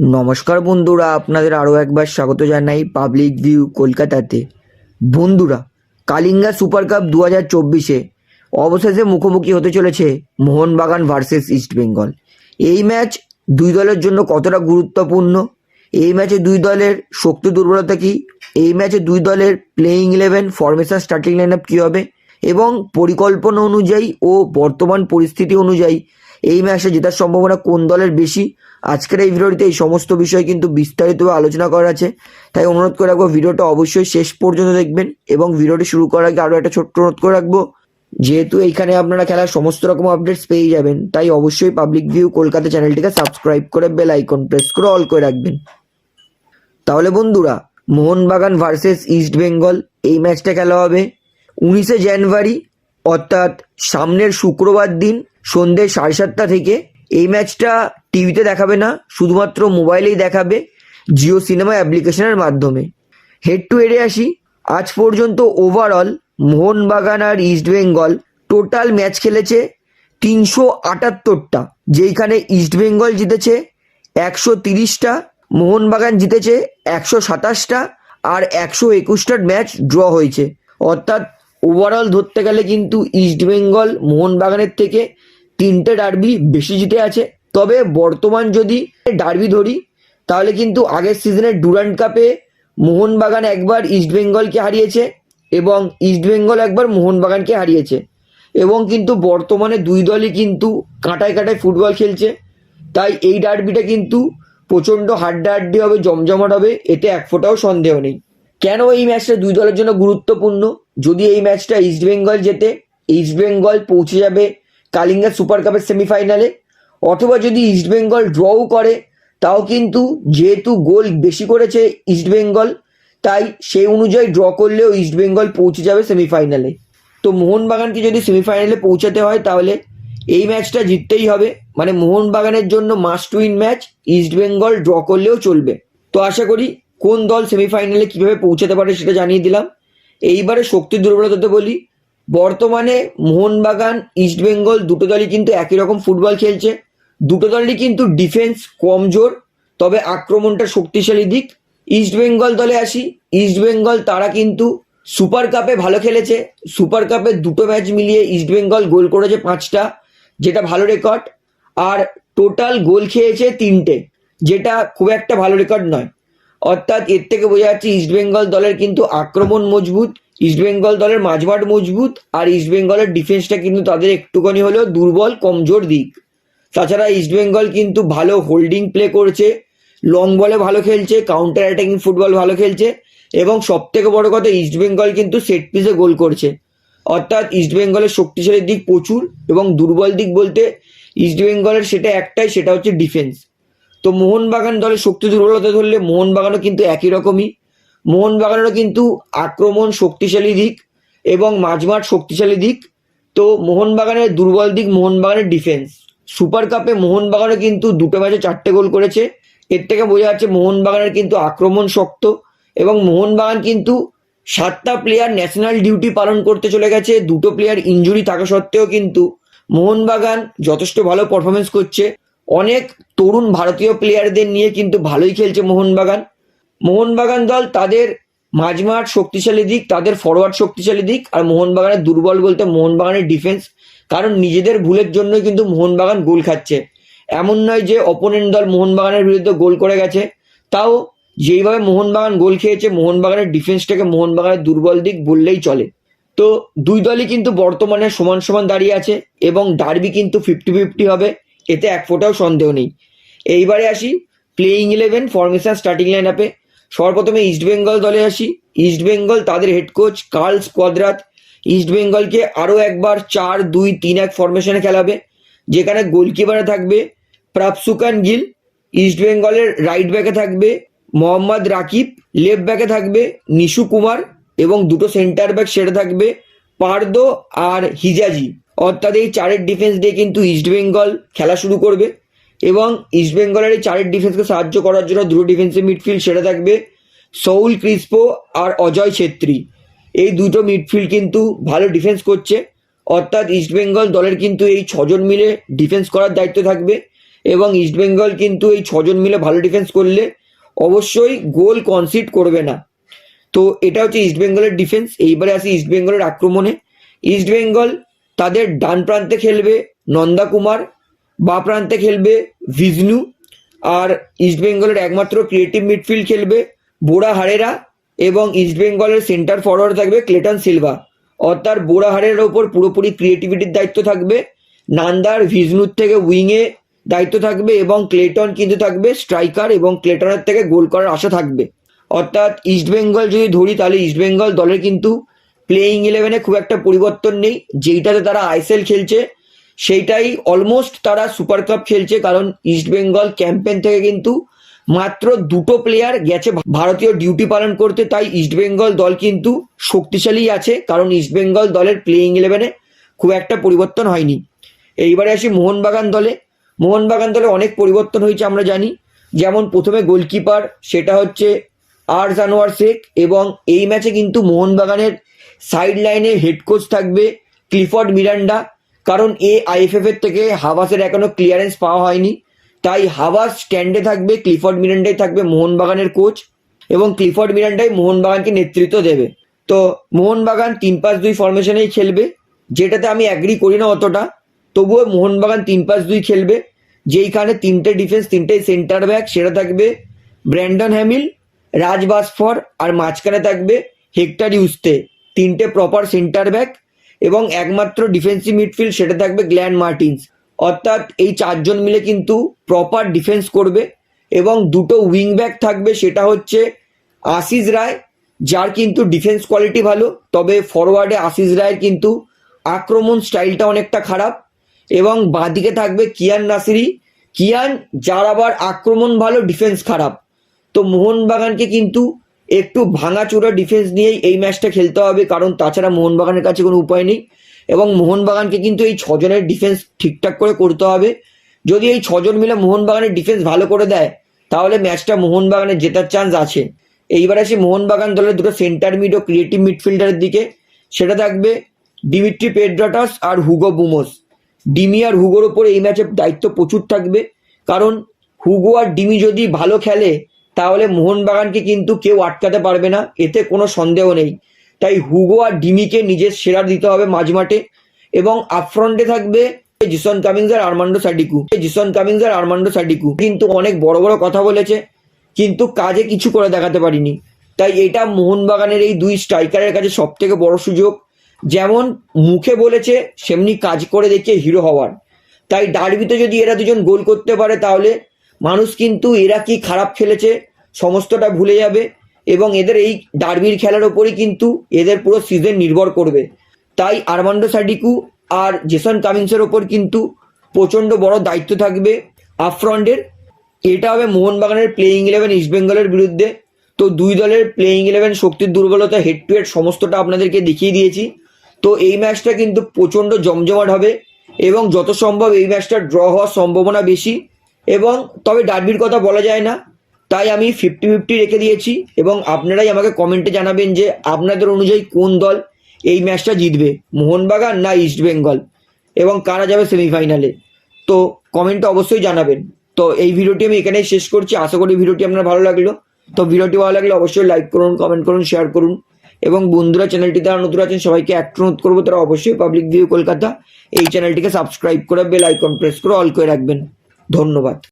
নমস্কার বন্ধুরা, আপনাদের আরও একবার স্বাগত জানাই পাবলিক ভিউ কলকাতাতে। বন্ধুরা, কালিঙ্গা সুপার কাপ দু হাজার চব্বিশে অবশেষে মুখোমুখি হতে চলেছে মোহনবাগান ভার্সেস ইস্ট বেঙ্গল এই ম্যাচ দুই দলের জন্য কতটা গুরুত্বপূর্ণ? এই ম্যাচে দুই দলের শক্তি দুর্বলতা কী? এই ম্যাচে দুই দলের playing eleven formation starting line up কী হবে? এবং পরিকল্পনা অনুযায়ী ও বর্তমান পরিস্থিতি অনুযায়ী এই ম্যাচে জেতার সম্ভাবনা কোন দলের বেশি? আজকের এই ভিডিওটিতে এই সমস্ত বিষয় কিন্তু বিস্তারিতভাবে আলোচনা করা আছে। তাই অনুরোধ করে রাখব, ভিডিওটা অবশ্যই শেষ পর্যন্ত দেখবেন এবং ভিডিওটি শুরু করার আগে আরও একটা ছোট্ট অনুরোধ করে রাখব। যেহেতু এইখানে আপনারা খেলার সমস্ত রকম আপডেটস পেয়ে যাবেন, তাই অবশ্যই পাবলিক ভিউ কলকাতা চ্যানেলটিকে সাবস্ক্রাইব করে বেল আইকন প্রেস করে অল করে রাখবেন। তাহলে বন্ধুরা, মোহনবাগান ভার্সেস ইস্ট বেঙ্গল এই ম্যাচটা খেলা হবে উনিশে জানুয়ারি, অর্থাৎ সামনের শুক্রবার দিন সন্ধ্যে সাড়ে সাতটা থেকে এই ম্যাচটা টিভিতে দেখাবে না, শুধুমাত্র মোবাইলেই দেখাবে, জিও সিনেমা অ্যাপ্লিকেশনের মাধ্যমে। হেড টু হেডে আসি। আজ পর্যন্ত ওভারঅল মোহনবাগান আর ইস্ট বেঙ্গল টোটাল ম্যাচ খেলেছে তিনশো আটাত্তরটা। যেইখানে ইস্ট বেঙ্গল জিতেছে একশো তিরিশটা, মোহনবাগান জিতেছে একশো সাতাশটা আর একশো একুশটার ম্যাচ ড্র হয়েছে। অর্থাৎ ওভারঅল ধরতে গেলে কিন্তু ইস্ট বেঙ্গল মোহনবাগানের থেকে তিনটে ডার্বি বেশি জিতে আছে। তবে বর্তমান যদি ডার্বি ধরি, তাহলে কিন্তু আগের সিজনের ডুরান্ট কাপে মোহনবাগান একবার ইস্ট বেঙ্গলকে হারিয়েছে এবং ইস্ট বেঙ্গল একবার মোহনবাগানকে হারিয়েছে। এবং কিন্তু বর্তমানে দুই দলই কিন্তু কাঁটায় কাঁটায় ফুটবল খেলছে। তাই এই ডার্বিটা কিন্তু প্রচণ্ড হাড্ডাহাড্ডি হবে, জমজমাট হবে, এতে এক ফোঁটাও সন্দেহ নেই। কেন এই ম্যাচটা দুই দলের জন্য গুরুত্বপূর্ণ? যদি এই ম্যাচটা ইস্ট বেঙ্গল জেতে ইস্ট বেঙ্গল পৌঁছে যাবে কালিঙ্গা সুপার কাপের সেমিফাইনালে অথবা যদি ইস্ট বেঙ্গল ড্রও করে, তাও কিন্তু যেহেতু গোল বেশি করেছে ইস্ট বেঙ্গল তাই সেই অনুযায়ী ড্র করলেও ইস্ট বেঙ্গল পৌঁছে যাবে সেমিফাইনালে তো মোহনবাগানকে যদি সেমিফাইনালে পৌঁছাতে হয়, তাহলে এই ম্যাচটা জিততেই হবে। মানে মোহনবাগানের জন্য must win match East Bengal draw করলেও চলবে। তো আশা করি কোন দল সেমিফাইনালে কীভাবে পৌঁছাতে পারে সেটা জানিয়ে দিলাম। এইবারে শক্তি দুর্বলতাতে বলি, বর্তমানে মোহনবাগান ইস্ট বেঙ্গল দুটো দলই কিন্তু একই রকম ফুটবল খেলছে। দুটো দলই কিন্তু ডিফেন্স কমজোর তবে আক্রমণটা শক্তিশালী দিক। ইস্ট বেঙ্গল দলে আসি ইস্ট বেঙ্গল তারা কিন্তু সুপার কাপে ভালো খেলেছে। সুপার কাপে দুটো ম্যাচ মিলিয়ে ইস্ট বেঙ্গল গোল করেছে পাঁচটা, যেটা ভালো রেকর্ড আর টোটাল গোল খেয়েছে তিনটে, যেটা খুব একটা ভালো রেকর্ড নয়। অর্থাৎ এর থেকে বোঝা যাচ্ছে ইস্ট বেঙ্গল দলের কিন্তু আক্রমণ মজবুত ইস্ট বেঙ্গল দলের মাঝমাঠ মজবুত, আর ইস্ট বেঙ্গলের ডিফেন্সটা কিন্তু তাদের একটুখানি হলেও দুর্বল, কমজোর দিক। তাছাড়া ইস্ট বেঙ্গল কিন্তু ভালো হোল্ডিং প্লে করছে লং বলে ভালো খেলছে কাউন্টার অ্যাটাকিং ফুটবল ভালো খেলছে, এবং সব থেকে বড় কথা ইস্ট বেঙ্গল কিন্তু সেট পিসে গোল করছে। অর্থাৎ ইস্ট বেঙ্গলের শক্তিশালী দিক প্রচুর, এবং দুর্বল দিক বলতে ইস্ট বেঙ্গলের সেটা একটাই, সেটা হচ্ছে ডিফেন্স তো মোহনবাগান দলের শক্তি দুর্বলতা ধরলে মোহনবাগানও কিন্তু একই রকমই। মোহনবাগানেরও কিন্তু আক্রমণ শক্তিশালী দিক এবং মাঝমাঠ শক্তিশালী দিক। তো মোহনবাগানের দুর্বল দিক মোহনবাগানের ডিফেন্স সুপার কাপে মোহনবাগানও কিন্তু দুটো ম্যাচে চারটে গোল করেছে। এর থেকে বোঝা যাচ্ছে মোহনবাগানের কিন্তু আক্রমণ শক্ত এবং মোহনবাগান কিন্তু সাতটা প্লেয়ার ন্যাশনাল ডিউটি পালন করতে চলে গেছে। দুটো প্লেয়ার ইঞ্জুরি থাকা সত্ত্বেও কিন্তু মোহনবাগান যথেষ্ট ভালো পারফরমেন্স করছে। অনেক তরুণ ভারতীয় প্লেয়ারদের নিয়ে কিন্তু ভালোই খেলছে মোহনবাগান। মোহনবাগান দল তাদের মাঝমাঠ শক্তিশালী দিক, তাদের ফরওয়ার্ড শক্তিশালী দিক আর মোহনবাগানের দুর্বল বলতে মোহনবাগানের ডিফেন্স কারণ নিজেদের ভুলের জন্য কিন্তু মোহনবাগান গোল খাচ্ছে। এমন নয় যে অপোনেন্ট দল মোহনবাগানের বিরুদ্ধে গোল করে গেছে, তাও যেইভাবে মোহনবাগান গোল খেয়েছে, মোহনবাগানের ডিফেন্সটাকে মোহনবাগানের দুর্বল দিক বললেই চলে। তো দুই দলই কিন্তু বর্তমানে সমান সমান দাঁড়িয়ে আছে এবং ডার্বি কিন্তু ফিফটি ফিফটি হবে। এতে এক ফোঁটাও সন্দেহ নেই। এইবারে আসি playing eleven formation starting line আপে সর্বপ্রথমে ইস্ট বেঙ্গল দলে আসি। ইস্ট বেঙ্গল তাদের head coach Carles Cuadrat East বেঙ্গলকে আরও একবার চার, দুই, তিন, এক ফরমেশনে খেলাবে। যেখানে গোলকিপারে থাকবে প্রাপসুকান গিল ইস্ট বেঙ্গলের রাইট ব্যাকে থাকবে মোহাম্মদ রাকিব লেফট ব্যাকে থাকবে নিশু কুমার এবং দুটো সেন্টার ব্যাক সেটা থাকবে পার্দো আর হিজাজি অর্থাৎ এই চারের ডিফেন্স দিয়ে কিন্তু ইস্ট বেঙ্গল খেলা শুরু করবে এবং ইস্ট বেঙ্গলের এই চারের ডিফেন্সকে সাহায্য করার জন্য দুটো ডিফেন্সিভ মিডফিল্ড সেটা থাকবে সৌল ক্রিস্পো আর অজয় ছেত্রী এই দুটো মিডফিল্ড কিন্তু ভালো ডিফেন্স করছে। অর্থাৎ ইস্ট বেঙ্গল দলের কিন্তু এই ছজন মিলে ডিফেন্স করার দায়িত্ব থাকবে এবং ইস্টবেঙ্গল কিন্তু এই ছজন মিলে ভালো ডিফেন্স করলে অবশ্যই গোল কনসিড করবে না। তো এটা হচ্ছে ইস্টবেঙ্গলের ডিফেন্স এইবারে আসি ইস্টবেঙ্গলের আক্রমণে। ইস্টবেঙ্গল তাদের ডান প্রান্তে খেলবে নন্দা কুমার, বা প্রান্তে খেলবে ভিজনু, আর ইস্টবেঙ্গলের একমাত্র ক্রিয়েটিভ মিডফিল্ড খেলবে বোরা হারেরা এবং ইস্টবেঙ্গলের সেন্টার ফরওয়ার্ড থাকবে ক্লেটন সিলভা। অর্থাৎ বোরা হারেরার ওপর পুরোপুরি ক্রিয়েটিভিটির দায়িত্ব থাকবে, নান্দার, ভিজনুর থেকে উইংয়ে দায়িত্ব থাকবে এবং ক্লেটন কিন্তু থাকবে স্ট্রাইকার এবং ক্লেটনের থেকে গোল করার আশা থাকবে। অর্থাৎ ইস্টবেঙ্গল যদি ধরি তাহলে ইস্টবেঙ্গল দলের কিন্তু প্লেইং ইলেভেনে খুব একটা পরিবর্তন নেই। যেইটাতে তারা আইসেল খেলছে, সেইটাই অলমোস্ট তারা সুপার কাপ খেলছে, কারণ ইস্টবেঙ্গল ক্যাম্পেন থেকে কিন্তু মাত্র দুটো প্লেয়ার গেছে ভারতীয় ডিউটি পালন করতে। তাই ইস্টবেঙ্গল দল কিন্তু শক্তিশালী আছে, কারণ ইস্টবেঙ্গল দলের প্লেইং ইলেভেনে খুব একটা পরিবর্তন হয়নি। এইবারে আসি মোহনবাগান দলে। মোহনবাগান দলে অনেক পরিবর্তন হয়েছে আমরা জানি। যেমন প্রথমে গোলকিপার সেটা হচ্ছে আর জানোয়ার শেখ এবং এই ম্যাচে কিন্তু মোহনবাগানের সাইড লাইনে হেড কোচ থাকবে ক্লিফর্ড মিরান্ডা কারণ এ আইএফএফ এর থেকে হাভাসের এখনও ক্লিয়ারেন্স পাওয়া হয়নি। তাই হাভাস স্ট্যান্ডে থাকবে ক্লিফর্ড মিরান্ডাই থাকবে মোহনবাগানের কোচ এবং ক্লিফর্ড মিরান্ডাই মোহনবাগানকে নেতৃত্ব দেবে। তো মোহনবাগান তিন পাঁচ দুই ফরমেশনেই খেলবে, যেটাতে আমি অ্যাগ্রি করি না অতটা। তবুও মোহনবাগান তিন পাঁচ দুই খেলবে, যেইখানে তিনটে ডিফেন্স তিনটেই সেন্টার ব্যাক সেটা থাকবে ব্র্যান্ডন হ্যামিল রাজ বাসফর আর মাঝখানে থাকবে হেক্টর ইউস্তে তিনটে প্রপার সেন্টার ব্যাক এবং একমাত্র ডিফেন্সিভ মিডফিল্ড সেটা থাকবে গ্ল্যান্ড মার্টিন্স অর্থাৎ এই চারজন মিলে কিন্তু প্রপার ডিফেন্স করবে এবং দুটো উইং ব্যাক থাকবে সেটা হচ্ছে আশিস রায়, যার কিন্তু ডিফেন্স কোয়ালিটি ভালো, তবে ফরওয়ার্ডে আশিস রায়ের কিন্তু আক্রমণ স্টাইলটা অনেকটা খারাপ এবং বাঁদিকে থাকবে কিয়ান নাসিরি। কিয়ান, যার আবার আক্রমণ ভালো ডিফেন্স খারাপ। তো মোহনবাগানকে কিন্তু একটু ভাঙাচোরা ডিফেন্স নিয়েই এই ম্যাচটা খেলতে হবে, কারণ তাছাড়া মোহনবাগানের কাছে কোনো উপায় নেই। এবং মোহনবাগানকে কিন্তু এই ছজনের ডিফেন্স ঠিকঠাক করে করতে হবে। যদি এই ছজন মিলে মোহনবাগানের ডিফেন্স ভালো করে দেয়, তাহলে ম্যাচটা মোহনবাগানের জেতার চান্স আছে। এইবার আসি মোহনবাগান দলের দুটো সেন্টার মিড ও ক্রিয়েটিভ মিডফিল্ডারের দিকে। সেটা থাকবে ডিমিট্রি পেড্রাটাস আর হুগো বুমোস ডিমি আর হুগোর ওপরে এই ম্যাচে দায়িত্ব প্রচুর থাকবে। কারণ হুগো আর ডিমি যদি ভালো খেলে তাহলে মোহনবাগানকে কিন্তু কেউ আটকাতে পারবে না, এতে কোনো সন্দেহ নেই। তাই হুগো আর ডিমিকে নিজের সেরা দিতে হবে মাঝমাঠে এবং আপফ্রন্টে থাকবে জিসন কামিংস আর আর্মান্ডো সাডিকু জিসন কামিংস আর আর্মান্ডো সাডিকু কিন্তু অনেক বড় বড় কথা বলেছে, কিন্তু কাজে কিছু করে দেখাতে পারিনি। তাই এটা মোহনবাগানের এই দুই স্ট্রাইকারের কাছে সব থেকে বড় সুযোগ। যেমন মুখে বলেছে, সেমনি কাজ করে দেখিয়ে হিরো হওয়ার। তাই ডার্বিতে যদি এরা দুজন গোল করতে পারে তাহলে মানুষ কিন্তু এরা কি খারাপ খেলেছে? সমস্তটা ভুলে যাবে এবং এদের এই ডার্বির খেলার ওপরই কিন্তু এদের পুরো সিজন নির্ভর করবে। তাই আরমান্ডো সাডিকু আর জেসন কামিংসের ওপর কিন্তু প্রচণ্ড বড় দায়িত্ব থাকবে আফ্রন্টের এটা হবে মোহনবাগানের প্লেইং ইলেভেন ইস্টবেঙ্গলের বিরুদ্ধে। তো দুই দলের প্লেইং ইলেভেন শক্তির দুর্বলতা হেড টু হেড সমস্তটা আপনাদেরকে দেখিয়ে দিয়েছি। তো এই ম্যাচটা কিন্তু প্রচণ্ড জমজমাট হবে এবং যত সম্ভব এই ম্যাচটা ড্র হওয়ার সম্ভাবনা বেশি। এবং তবে ডার্বির কথা বলা যায় না। তাই আমি ফিফটি ফিফটি রেখে দিয়েছি এবং আপনারাই আমাকে কমেন্টে জানাবেন যে আপনাদের অনুযায়ী কোন দল এই ম্যাচটা জিতবে, মোহনবাগান না ইস্টবেঙ্গল এবং কারা যাবে সেমিফাইনালে তো কমেন্টে অবশ্যই জানাবেন। তো এই ভিডিওটি আমি এখানেই শেষ করছি। আশা করি ভিডিওটি আপনার ভালো লাগল। তো ভিডিওটি ভালো লাগলে অবশ্যই লাইক করুন কমেন্ট করুন শেয়ার করুন। এবং বন্ধুরা চ্যানেলটি যারা নতুন আছেন, সবাইকে একটা অনুরোধ করব, তারা অবশ্যই পাবলিক ভিউ কলকাতা এই চ্যানেলটিকে সাবস্ক্রাইব করে বেল আইকন প্রেস করে অল করে রাখবেন। ধন্যবাদ।